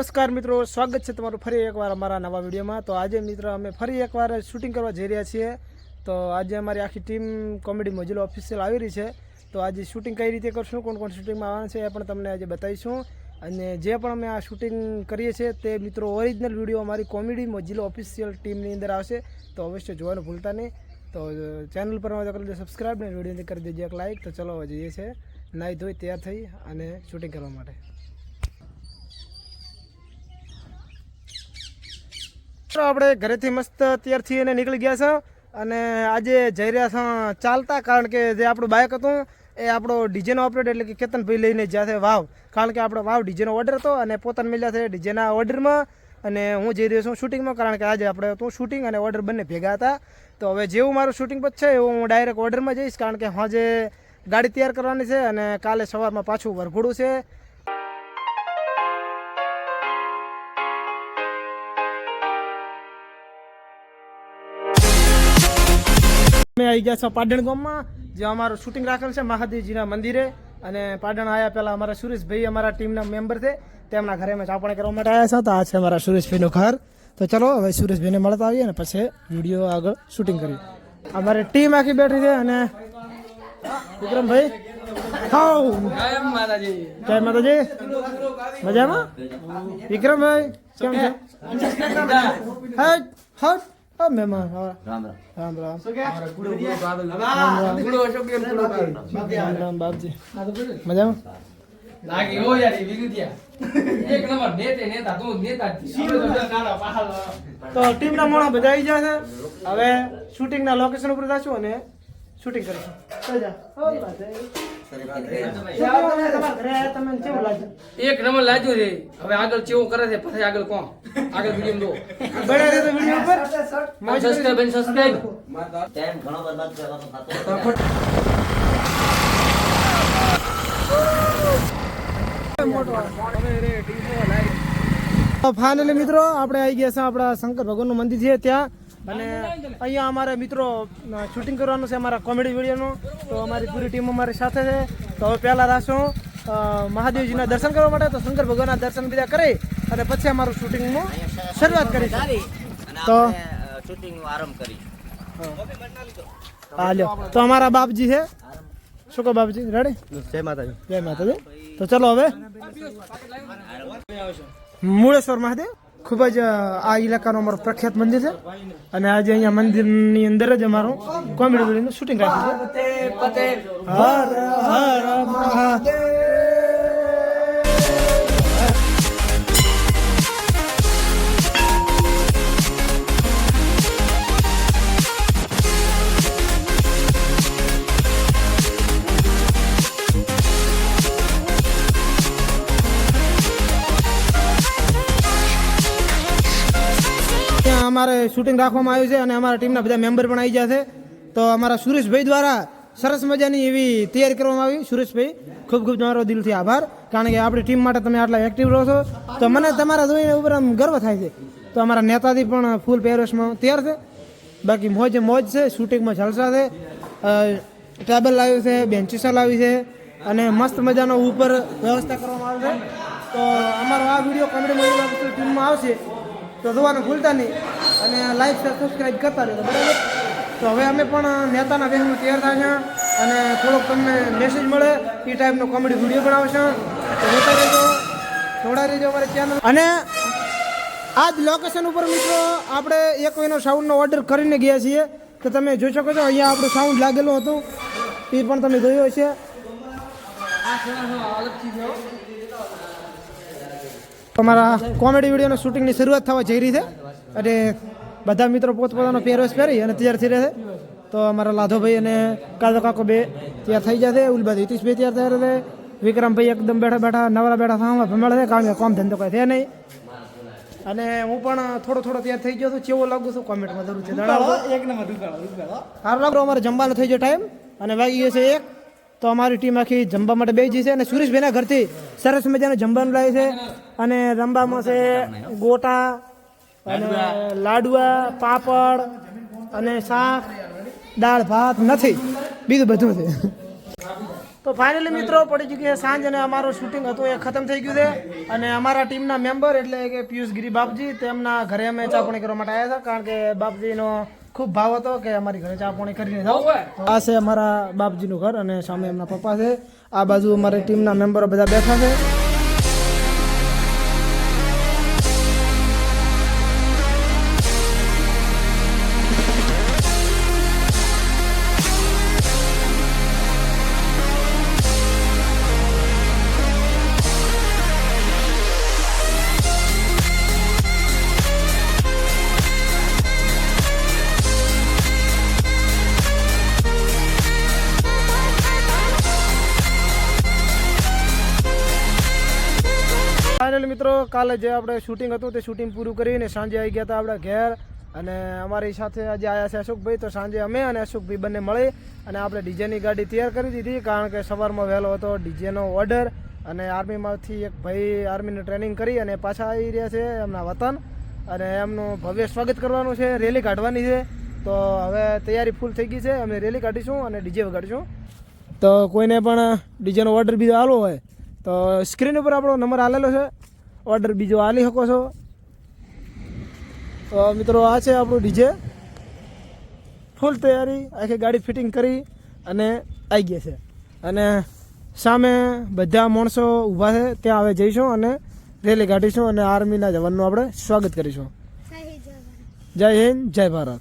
નમસ્કાર મિત્રો, સ્વાગત છે તમારું ફરી એકવાર અમારા નવા વિડીયોમાં. તો આજે મિત્ર અમે ફરી એકવાર શૂટિંગ કરવા જઈ રહ્યા છીએ. તો આજે અમારી આખી ટીમ કોમેડી મોજીલો ઓફિશિયલ આવી રહી છે. તો આજે શૂટિંગ કઈ રીતે કરશું, કોણ કોણ શૂટિંગમાં આવવાના છે એ પણ તમને આજે બતાવીશું. અને જે પણ અમે આ શૂટિંગ કરીએ છીએ તે મિત્રો ઓરિજિનલ વીડિયો અમારી કોમેડી મજલો ઓફિશિયલ ટીમની અંદર આવશે. તો અવશ્ય જોવાનું ભૂલતા નહીં. તો ચેનલ પર કરી દેજો સબસ્ક્રાઈબ ને વિડીયોને કરી દેજો એક લાઇક તો ચલો જઈએ છે નાહી ધોઈ તૈયાર થઈ અને શૂટિંગ કરવા માટે. આપણે ઘરેથી મસ્ત અત્યારથી એને નીકળી ગયા છે અને આજે જઈ રહ્યા છે ચાલતા, કારણ કે જે આપણું બાઇક હતું એ આપણો ડીજેનો ઓપરેટર એટલે કે કેતનભાઈ લઈને જ્યાં છે વાવ. કારણ કે આપણો વાવ ડીજેનો ઓર્ડર હતો અને પોતાને મળ્યા છે ડીજેના ઓર્ડરમાં અને હું જઈ રહ્યો છું શૂટિંગમાં કારણ કે આજે આપણે હતું શૂટિંગ અને ઓર્ડર બંને ભેગા હતા. તો હવે જેવું મારું શૂટિંગ છે, એવું હું ડાયરેક્ટ ઓર્ડરમાં જઈશ, કારણ કે આજે ગાડી તૈયાર કરવાની છે અને કાલે સવારમાં પાછું વરઘોડું છે. આવી ગયા છો પાટણ ગામમાં જે અમારું શૂટિંગ રાખેલ છે મહાદેવજીના મંદિરે. અને પાટણ આવ્યા પહેલા અમારા સુરેશભાઈ અમારા ટીમના મેમ્બર છે. તેમના ઘરે અમે ચાપણી કરવા માટે આવ્યા છે તો આ છે અમારા સુરેશભાઈનું ઘર. તો ચલો હવે સુરેશભાઈને મળતા આવીએ અને પછી વીડિયો આગળ શૂટિંગ કરીએ. અમારી ટીમ આખી બેઠી છે અને વિક્રમભાઈ હાઉ! જય માતાજી. મજામાં? વિક્રમભાઈ કેમ છે? હટ હટ. હા મહેમાન હા રામ રામ. રામ રામ. રામ રામ બાપજી. મજામાં? લાગે ઓ યાર એ એક નંબર નેતે નેતા તું નેતા જ છીએ. તો ટીમના મોણા બધા આવી છે. હવે શૂટિંગના લોકેશન ઉપર જશું અને શૂટિંગ કરીશું. એક નંબર લાગ્યું છે હવે આગળ ચેવું કરે છે પછી આગળ કોણ? આગળ વીડિયો દો બન્યા રહેજો વીડિયો ઉપર. સબસ્ક્રાઇબ અને સબસ્ક્રાઇબ ટાઈમ ઘણો બરબાદ કરવાનો થતો ફાઇનલી મિત્રો આપણે આવી ગયા છે આપણા શંકર ભગવાનનું મંદિર છે ત્યાં. અને અહીંયા અમારા મિત્રો શૂટિંગ કરવાનું છે અમારા કોમેડી વિડીયોનું તો અમારી પૂરી ટીમ અમારી સાથે છે. તો હવે પહેલાં રાશું મહાદેવજીના દર્શન કરવા માટે તો શંકર ભગવાનના દર્શન બીજા કરી અને પછી અમારું શૂટિંગનું શરૂઆત કરી તો શૂટિંગ આરંભ કરી હા લ્યો. તો અમારા બાપજી છે. શું કહો બાપજી રેડી જય માતાજી. જય માતાજી. તો ચલો હવે. મૂળેશ્વર મહાદેવ. ખૂબ જ આ ઇલાકાનું અમારું પ્રખ્યાત મંદિર છે. અને આજે અહીંયા મંદિરની અંદર જ અમારું કોમેડી વિડીયોનું શૂટિંગ રાખ્યું છે. હર હર મહાદેવ. અમારે શૂટિંગ રાખવામાં આવ્યું છે અને અમારા ટીમના બધા મેમ્બર પણ આવી ગયા છે. તો અમારા સુરેશભાઈ દ્વારા સરસ મજાની એવી તૈયારી કરવામાં આવી. સુરેશભાઈ, ખૂબ ખૂબ તમારો દિલથી આભાર. કારણ કે આપણી ટીમ માટે તમે આટલા એક્ટિવ રહો છો. તો મને તમારા જોઈને ઉપર આમ ગર્વ થાય છે. તો અમારા નેતાથી પણ ફૂલ પહેરવેશમાં તૈયાર છે. બાકી મોજ મોજ છે. શૂટિંગમાં જલસા છે. ટેબલ લાવ્યું છે બેન્ચીસા લાવી છે. અને મસ્ત મજાનો ઉપર વ્યવસ્થા કરવામાં આવે છે. તો અમારો આ વીડિયો કોમેડી ટીમમાં આવશે. તો જોવાનું ભૂલતા નહીં. અને લાઈક શેર સબસ્ક્રાઈબ કરતા રહેજો, બરાબર? તો હવે અમે પણ નેતાના વેશમાં તૈયાર થાય છે અને થોડોક તમને મેસેજ મળે, એ ટાઈપનો કોમેડી વીડિયો બનાવશે. તો જોતા રહેજો જોડા રહેજો અમારી ચેનલ અને આ જ લોકેશન ઉપર મિત્રો આપણે એક મહિનો સાઉન્ડનો ઓર્ડર કરીને ગયા છીએ. તો તમે જોઈ શકો છો, અહીંયા આપણું સાઉન્ડ લાગેલું હતું. એ પણ તમે જોયું હશે. તમારા કોમેડી વિડીયોના શૂટિંગની શરૂઆત થવા જઈ રહી છે. અને બધા મિત્રો પોતપોતાનો પહેરવેશ પહેરી અને તૈયાર થઈ રહ્યા છે. તો અમારા લાધોભાઈ અને કાદો કાકો બે તૈયાર થઈ જશે ઉલબાદ હિતીશભાઈ તૈયાર થઈ રહ્યા છે. વિક્રમભાઈ એકદમ બેઠા બેઠા નવરા બેઠા સામા ભમેળે છે. કામ કામ ધંધો કોઈ છે નહીં. અને હું પણ થોડો થોડો તૈયાર થઈ ગયો છું. કેવો લાગુ છું કોમેન્ટમાં જરૂર છે એક નંબર સારું લાગુ અમારે જમવાનો થઈ ગયો ટાઈમ અને વાગી ગયો છે એક. તો અમારી ટીમ આખી જમવા માટે બે છે અને સુરેશભાઈના ઘરથી સરસ મજાનું જમવાનું લાવે છે. અને રમવામાં છે ગોટા અને લાડવા. પાપડ અને શાક દાળ ભાત નથી. બીજું બધું છે તો ફાઇનલી મિત્રો પડી ચૂકી છે સાંજ અને અમારું શૂટિંગ હતું એ ખતમ થઈ ગયું છે. અને અમારા ટીમના મેમ્બર એટલે કે પિયુષ ગિરી બાપજી તેમના ઘરે અમે ચાપણી કરવા માટે આવ્યા હતા કારણ કે બાપજીનો ખૂબ ભાવ હતો કે અમારી ઘરે ચાપણી કરીને જાઓ. આ છે અમારા બાપજીનું ઘર અને સામે એમના પપ્પા છે. આ બાજુ અમારી ટીમના મેમ્બરો બધા બેઠા છે. કાલે જે આપણે શૂટિંગ હતું તે શૂટિંગ પૂરું કરીને સાંજે આવી ગયા હતા આપણા ઘેર. અને અમારી સાથે આજે આવ્યા છે અશોકભાઈ, તો સાંજે અમે અને અશોકભાઈ બંને મળી અને આપણે ડીજેની ગાડી તૈયાર કરી દીધી, કારણ કે સવારમાં વહેલો હતો ડીજેનો ઓર્ડર અને આર્મીમાંથી એક ભાઈ આર્મીની ટ્રેનિંગ કરી અને પાછા આવી રહ્યા છે એમના વતન. અને એમનું ભવ્ય સ્વાગત કરવાનું છે, રેલી કાઢવાની છે. તો હવે તૈયારી ફૂલ થઈ ગઈ છે, અમે રેલી કાઢીશું અને ડીજે વગાડીશું. તો કોઈને પણ ડીજેનો ઓર્ડર બીજો આલો હોય, તો સ્ક્રીન ઉપર આપણો નંબર આલેલો છે. ઓર્ડર બીજો આલી શકો છો. તો મિત્રો આ છે આપણું ડીજે. ફૂલ તૈયારી આખી ગાડી ફિટિંગ કરી અને આવી ગયા છે. અને સામે બધા માણસો ઊભા છે ત્યાં હવે જઈશું અને રેલી કાઢીશું અને આર્મીના જવાનનું આપણે સ્વાગત કરીશું. જય હિન્દ જય ભારત.